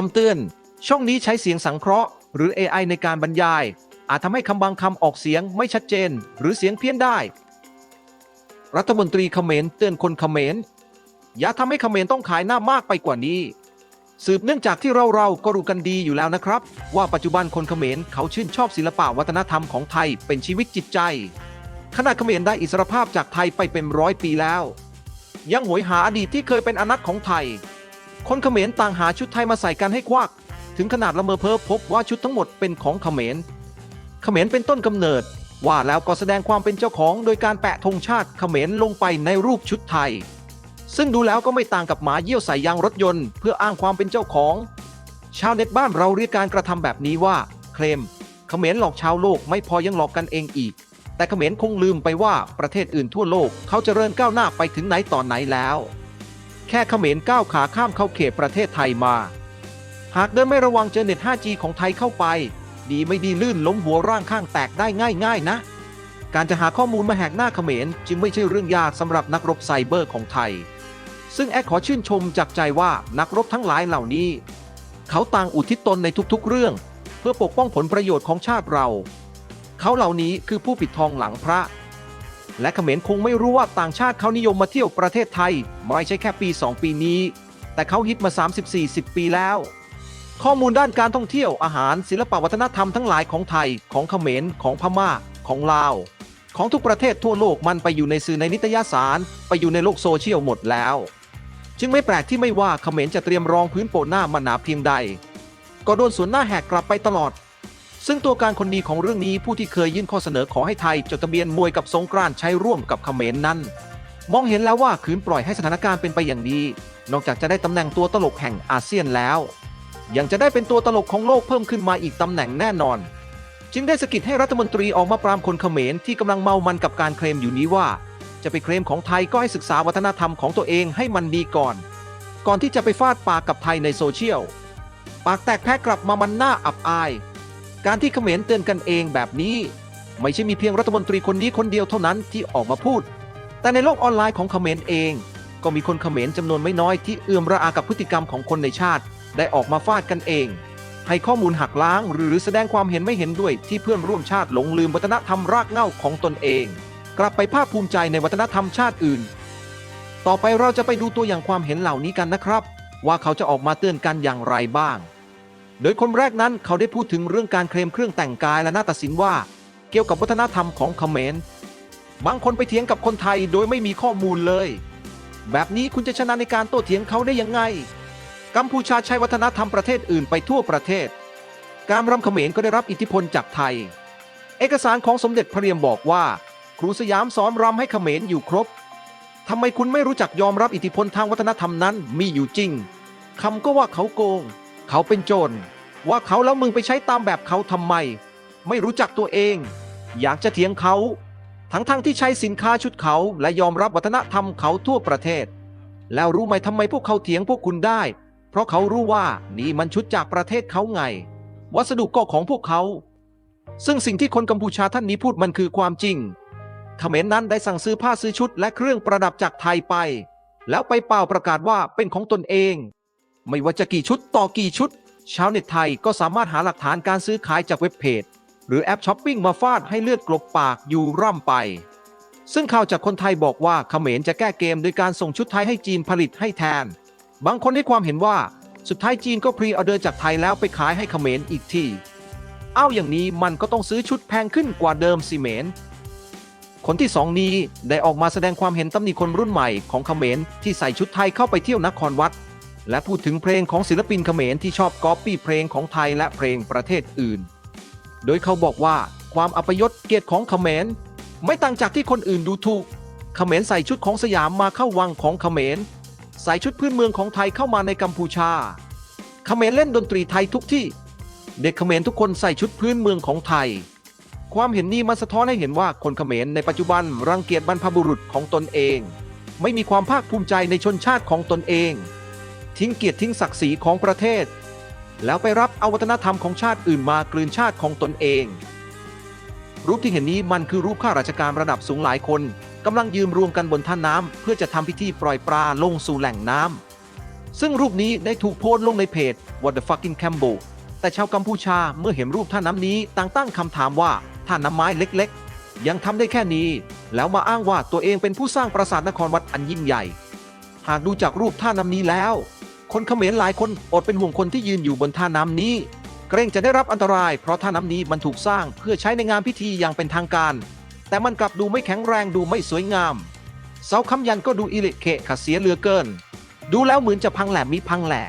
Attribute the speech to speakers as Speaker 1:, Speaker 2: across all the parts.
Speaker 1: คำเตือน ช่องนี้ใช้เสียงสังเคราะห์ หรือ AI ในการบรรยาย อาจทำให้คำบางคำออกเสียงไม่ชัดเจน หรือเสียงเพี้ยนได้ รัฐมนตรีเขมรเตือนคนเขมร อย่าทำให้เขมรต้องขายหน้ามากไปกว่านี้ สืบเนื่องจากที่เราเราก็รู้กันดีอยู่แล้วนะครับ ว่าปัจจุบันคนเขมรเขาชื่นชอบศิลปะวัฒนธรรมของไทยเป็นชีวิตจิตใจขณะเขมรได้อิสรภาพจากไทยไปเป็นร้อยปีแล้ว ยังหวยหาอดีตที่เคยเป็นอนัตของไทย คนเขมรต่างหาชุดไทยมาใส่กันให้ควัก ถึงขนาดละเมอเพ้อพบว่าชุดทั้งหมดเป็นของเขมร เขมรเป็นต้นกำเนิด ว่าแล้วก็แสดงความเป็นเจ้าของโดยการแปะธงชาติเขมรลงไปในรูปชุดไทย ซึ่งดูแล้วก็ไม่ต่างกับหมาเยี่ยวใส่ยางรถยนต์เพื่ออ้างความเป็นเจ้าของ ชาวเน็ตบ้านเราเรียกการกระทำแบบนี้ว่าเคลมเขมรหลอกชาวโลกไม่พอยังหลอกกันเองอีก แต่เขมรคงลืมไปว่าประเทศอื่นทั่วโลกเขาเจริญก้าวหน้าไปถึงไหนต่อนไหนแล้ว แค่เขมรก้าวขาข้ามเข้าเขตประเทศไทยมา หากเดินไม่ระวังเจอเน็ต 5G ของไทยเข้าไป ดีไม่ดีลื่นล้มหัวร่างข้างแตกได้ง่ายๆนะ การจะหาข้อมูลมาแหกหน้าเขมรจึงไม่ใช่เรื่องยากสำหรับนักรบไซเบอร์ของไทย ซึ่งแอดขอชื่นชมจากใจว่านักรบทั้งหลายเหล่านี้ เขาต่างอุทิศตนในทุกๆ เรื่อง เพื่อปกป้องผลประโยชน์ของชาติเรา เขาเหล่านี้คือผู้ปิดทองหลังพระ และเขมรคงไม่รู้ว่าต่างชาติเขานิยมมาเที่ยวประเทศไทย ไม่ใช่แค่ปี 2 ปีนี้ แต่เขาฮิตมา 30-40 ปีแล้ว ข้อมูลด้านการท่องเที่ยวอาหารศิลปวัฒนธรรมทั้งหลายของไทย ของเขมรของพม่า ของลาว ของทุกประเทศทั่วโลกมันไปอยู่ในสื่อในนิตยสาร ไปอยู่ในโลกโซเชียลหมดแล้ว จึงไม่แปลกที่ไม่ว่าเขมรจะเตรียมรองพื้นโปะหน้ามาหนาเพียงใด ก็โดนสวนหน้าแหกกลับไปตลอด ซึ่งตัวการคนดีของเรื่องนี้ผู้ที่เคยยื่นข้อเสนอขอให้ไทยจดทะเบียนมวยกับสงกรานใช้ร่วมกับเขมรนั้น มองเห็นแล้วว่าคืนปล่อยให้สถานการณ์เป็นไปอย่างดี นอกจากจะได้ตำแหน่งตัวตลกแห่งอาเซียนแล้ว ยังจะได้เป็นตัวตลกของโลกเพิ่มขึ้นมาอีกตำแหน่งแน่นอน จึงได้สะกิดให้รัฐมนตรีออกมาปรามคนเขมรที่กำลังเมามันกับการเคลมอยู่นี้ว่า จะไปเคลมของไทยก็ให้ศึกษาวัฒนธรรมของตัวเองให้มันดีก่อน ก่อนที่จะไปฟาดปากกับไทยในโซเชียลปากแตกแพ้กลับมามันน่าอับอาย การที่เขมรเตือนกันเองแบบนี้ ไม่ใช่มีเพียงรัฐมนตรีคนนี้คนเดียวเท่านั้นที่ออกมาพูด แต่ในโลกออนไลน์ของเขมรเอง ก็มีคนเขมรจำนวนไม่น้อยที่เอื่อมระอากับพฤติกรรมของคนในชาติ ได้ออกมาฟาดกันเอง ให้ข้อมูลหักล้าง หรือแสดงความเห็นไม่เห็นด้วยที่เพื่อนร่วมชาติหลงลืมวัฒนธรรมรากเหง้าของตนเอง กลับไปภาคภูมิใจในวัฒนธรรมชาติอื่น ต่อไปเราจะไปดูตัวอย่างความเห็นเหล่านี้กันนะครับ ว่าเขาจะออกมาเตือนกันอย่างไรบ้าง โดยคนแรกนั้นเขาได้พูดถึงเรื่องการเคลมเครื่องแต่งกายและนาฏศิลป์ว่า เกี่ยวกับวัฒนธรรมของเขมร บางคนไปเถียงกับคนไทยโดยไม่มีข้อมูลเลย แบบนี้คุณจะชนะในการโต้เถียงเขาได้ยังไง กัมพูชาใช้วัฒนธรรมประเทศอื่นไปทั่วประเทศ การรำเขมรก็ได้รับอิทธิพลจากไทย เอกสารของสมเด็จพระเรียมบอกว่า ครูสยามสอนรำให้เขมรอยู่ครบทำไมคุณไม่รู้จักยอมรับอิทธิพลทางวัฒนธรรมนั้นมีอยู่จริงคำก็ว่าเขาโกง เขาเป็นโจรว่าเขาแล้วมึงไปใช้ตามแบบเขาทำไม ไม่รู้จักตัวเอง อยากจะเถียงเขา ทั้งๆทที่ใช้สินค้าชุดเขาและยอมรับวัฒนธรรมเขาทั่วประเทศ แล้วรู้ไหมทำไมพวกเขาเถียงพวกคุณได้ เพราะเขารู้ว่านี่มันชุดจากประเทศเขาไง วัสดุก็ของพวกเขา ซึ่งสิ่งที่คนกัมพูชาท่านนี้พูดมันคือความจริงเขมรนั้นได้สั่งซื้อผ้าซื้อชุดและเครื่องประดับจากไทยไป แล้วไปเป่าประกาศว่าเป็นของตนเอง ไม่ว่าจะกี่ชุดต่อกี่ชุด ชาวเน็ตไทยก็สามารถหาหลักฐานการซื้อขายจากเว็บเพจ หรือแอปช้อปปิ้งมาฟาดให้เลือดกลบปากอยู่ร่ำไป ซึ่งข่าวจากคนไทยบอกว่าเขมรจะแก้เกมโดยการส่งชุดไทยให้จีนผลิตให้แทน บางคนให้ความเห็นว่าสุดท้ายจีนก็พรีออเดอร์จากไทยแล้วไปขายให้เขมรอีกทีเอาอย่างนี้มันก็ต้องซื้อชุดแพงขึ้นกว่าเดิมสิเมนคนที่สองนี้ได้ออกมาแสดงความเห็นตำหนิคนรุ่นใหม่ของเขมรที่ใส่ชุดไทยเข้าไปเที่ยวนครวัด และพูดถึงเพลงของศิลปินเขมรที่ชอบก๊อปปี้เพลงของไทยและเพลงประเทศอื่น โดยเขาบอกว่าความอัปยศเกียรติของเขมร ไม่ต่างจากที่คนอื่นดูถูก เขมรใส่ชุดของสยามมาเข้าวังของเขมร ใส่ชุดพื้นเมืองของไทยเข้ามาในกัมพูชา เขมรเล่นดนตรีไทยทุกที่ เด็กเขมรทุกคนใส่ชุดพื้นเมืองของไทย ความเห็นนี้มันสะท้อนให้เห็นว่าคนเขมรในปัจจุบันรังเกียจบรรพบุรุษของตนเอง ไม่มีความภาคภูมิใจในชนชาติของตนเอง ทิ้งเกียรติทิ้งศักดิ์ศรีของประเทศ แล้วไปรับเอาวัฒนธรรมของชาติอื่นมากลืนชาติของตนเอง รูปที่เห็นนี้มันคือรูปข้าราชการระดับสูงหลายคนกำลังยืมรวมกันบนท่าน้ำเพื่อจะทำพิธีปล่อยปลาลงสู่แหล่งน้ซึ่งรูปนี้ได้ถูกโพสต์ลงในเพจ What the fucking Cambo แต่ชาวกัมพูชาเมื่อเห็นรูปท่าน้ำนี้ต่างตั้งคำถามว่าท่าน้ำไม้เล็กๆ ยังทำได้แค่นี้ แล้วมาอ้างว่าตัวเองเป็นผู้สร้างปราสาทนครวัดอันยิ่งใหญ่ หากดูจากรูปท่าน้ำนี้แล้ว คนเขมรหลายคนอดเป็นห่วงคนที่ยืนอยู่บนท่าน้ำนี้ เกรงจะได้รับอันตรายเพราะท่าน้ำนี้มันถูกสร้างเพื่อใช้ในงานพิธีอย่างเป็นทางการ แต่มันกลับดูไม่แข็งแรงดูไม่สวยงาม เสาค้ำยันก็ดูอิเละเขะขะเสียเหลือเกิน ดูแล้วเหมือนจะพังแหลมมีพังแหล่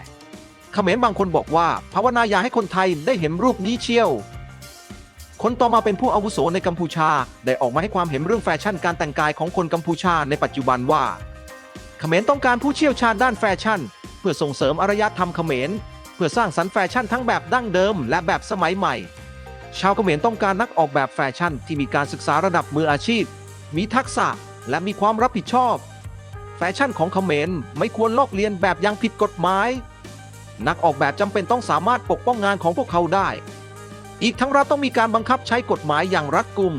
Speaker 1: เขมรบางคนบอกว่าภาวนาอยากให้คนไทยได้เห็นรูปนี้เชี่ยว คนต่อมาเป็นผู้อาวุโสในกัมพูชาได้ออกมาให้ความเห็นเรื่องแฟชั่นการแต่งกายของคนกัมพูชาในปัจจุบันว่าเขมรต้องการผู้เชี่ยวชาญด้านแฟชั่น เพื่อส่งเสริมอารยธรรมเขมร เพื่อสร้างสรรค์แฟชั่นทั้งแบบดั้งเดิม และแบบสมัยใหม่ ชาวเขมรต้องการนักออกแบบแฟชั่นที่มีการศึกษาระดับมืออาชีพ มีทักษะและมีความรับผิดชอบ แฟชั่นของเขมรไม่ควรลอกเลียนแบบยังผิดกฎหมาย นักออกแบบจำเป็นต้องสามารถปกป้องงานของพวกเขาได้ อีกทั้งรัฐต้องมีการบังคับใช้กฎหมายอย่างรัดกุม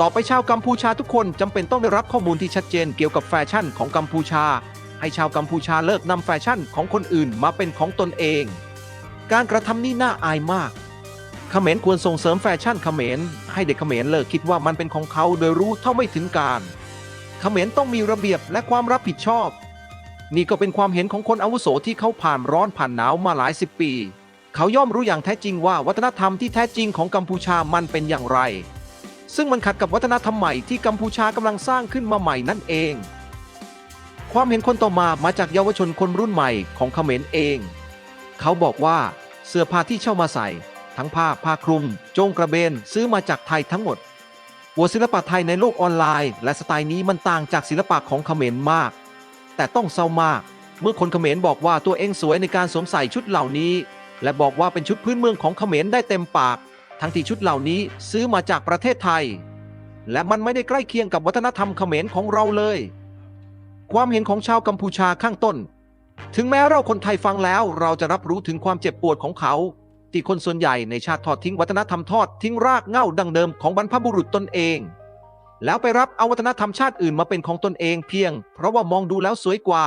Speaker 1: ต่อไปชาวกัมพูชาทุกคนจำเป็นต้องได้รับข้อมูลที่ชัดเจนเกี่ยวกับแฟชั่นของกัมพูชา ให้ชาวกัมพูชาเลิกนำแฟชั่นของคนอื่นมาเป็นของตนเอง การกระทำนี้น่าอายมากเขมรควรส่งเสริมแฟชั่นเขมรให้เด็กเขมรเลิกคิดว่ามันเป็นของเขาโดยรู้เท่าไม่ถึงการเขมรต้องมีระเบียบและความรับผิดชอบ นี่ก็เป็นความเห็นของคนอาวุโสที่เขาผ่านร้อนผ่านหนาวมาหลายสิบปี เขาย่อมรู้อย่างแท้จริงว่าวัฒนธรรมที่แท้จริงของกัมพูชามันเป็นอย่างไร ซึ่งมันขัดกับวัฒนธรรมใหม่ที่กัมพูชากำลังสร้างขึ้นมาใหม่นั่นเอง ความเห็นคนต่อมามาจากเยาวชนคนรุ่นใหม่ของเขมรเอง เขาบอกว่าเสื้อผ้าที่เช่ามาใส่ ทั้งผ้าผ้าคลุม โจงกระเบนซื้อมาจากไทยทั้งหมดหัวศิลปะไทยในโลกออนไลน์ และสไตล์นี้มันต่างจากศิลปะของเขมรมาก แต่ต้องเศร้ามาก เมื่อคนเขมรบอกว่าตัวเองสวยในการสวมใส่ชุดเหล่านี้ และบอกว่าเป็นชุดพื้นเมืองของเขมรได้เต็มปาก ทั้งที่ชุดเหล่านี้ซื้อมาจากประเทศไทย และมันไม่ได้ใกล้เคียงกับวัฒนธรรมเขมรของเราเลย ความเห็นของชาวกัมพูชาข้างต้น ถึงแม้เราคนไทยฟังแล้วเราจะรับรู้ถึงความเจ็บปวดของเขาที่คนส่วนใหญ่ในชาติทอดทิ้งวัฒนธรรมทอดทิ้งรากเหง้าดังเดิมของบรรพบุรุษตนเอง แล้วไปรับเอาวัฒนธรรมชาติอื่นมาเป็นของตนเองเพียง เพราะว่ามองดูแล้วสวยกว่า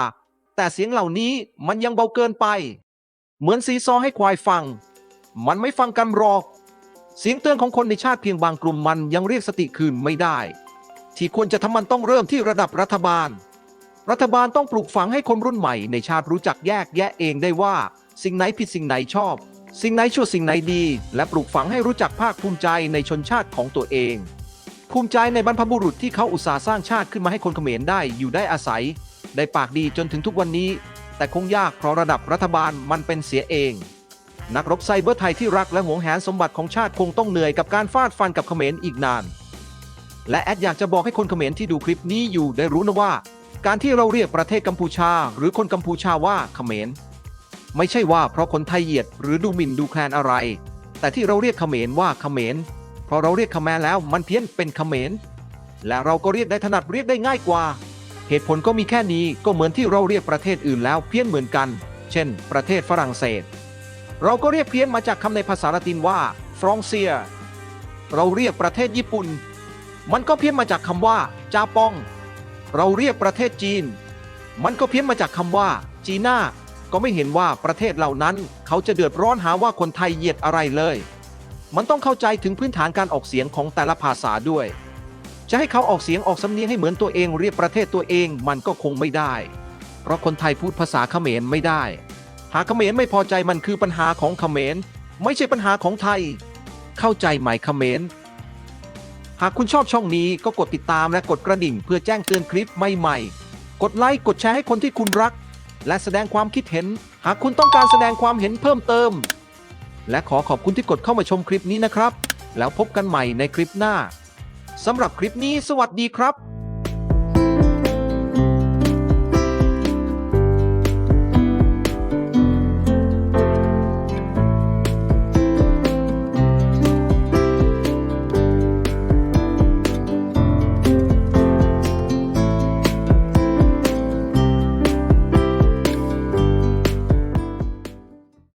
Speaker 1: แต่เสียงเหล่านี้มันยังเบาเกินไป เหมือนซีซอให้ควายฟัง มันไม่ฟังกันหรอกเสียงเตือนของคนในชาติเพียงบางกลุ่มมันยังเรียกสติคืนไม่ได้ ที่ควรจะทำมันต้องเริ่มที่ระดับรัฐบาล รัฐบาลต้องปลูกฝังให้คนรุ่นใหม่ในชาติรู้จักแยกแยะเองได้ว่า สิ่งไหนผิดสิ่งไหนชอบ สิ่งไหนชั่วสิ่งไหนดี และปลูกฝังให้รู้จักภาคภูมิใจในชนชาติของตัวเอง ภูมิใจในบรรพบุรุษที่เขาอุตสาห์สร้างชาติขึ้นมาให้คนเขมรได้อยู่ได้อาศัย ได้ปากดีจนถึงทุกวันนี้ แต่คงยากเพราะระดับรัฐบาลมันเป็นเสียเอง นักรบไซเบอร์ไทยที่รักและหวงแหนสมบัติของชาติคงต้องเหนื่อยกับการฟาดฟันกับเขมรอีกนาน และแอดอยากจะบอกให้คนเขมรที่ดูคลิปนี้อยู่ได้รู้นะว่า การที่เราเรียกประเทศกัมพูชา หรือคนกัมพูชาว่าเขมร ไม่ใช่ว่าเพราะคนไทยเหยียดหรือดูหมิ่นดูแคลนอะไร แต่ที่เราเรียกเขมรว่าเขมร เพราะเราเรียกขแมรแล้วมันเพี้ยนเป็นเขมร และเราก็เรียกได้ถนัดเรียกได้ง่ายกว่า เหตุผลก็มีแค่นี้ก็เหมือนที่เราเรียกประเทศอื่นแล้วเพี้ยนเหมือนกัน เช่น ประเทศฝรั่งเศส เราก็เรียกเพี้ยนมาจากคำในภาษาละตินว่าฟรองเซีย เราเรียกประเทศญี่ปุ่น มันก็เพี้ยนมาจากคำว่าจาปอง เราเรียกประเทศจีน มันก็เพี้ยนมาจากคำว่า จีน่าก็ไม่เห็นว่าประเทศเหล่านั้น เขาจะเดือดร้อนหาว่าคนไทยเหยียดอะไรเลย มันต้องเข้าใจถึงพื้นฐานการออกเสียงของแต่ละภาษาด้วย จะให้เขาออกเสียงออกสำเนียงให้เหมือนตัวเองเรียกประเทศตัวเองมันก็คงไม่ได้ เพราะคนไทยพูดภาษาเขมรไม่ได้ หากเขมรไม่พอใจมันคือปัญหาของเขมร ไม่ใช่ปัญหาของไทย เข้าใจไหมเขมรากคุณชอบช่องนี้ก็กดติดตามและกดกระดิ่ง เพื่อแจ้งเตือนคลิปใหม่ๆ กดไลค์กดแชร์ให้คนที่คุณรัก และแสดงความคิดเห็น หากคุณต้องการแสดงความเห็นเพิ่มเติม และขอขอบคุณที่กดเข้ามาชมคลิปนี้นะครับ แล้วพบกันใหม่ในคลิปหน้าสำหรับคลิปนี้สวัสดีครับ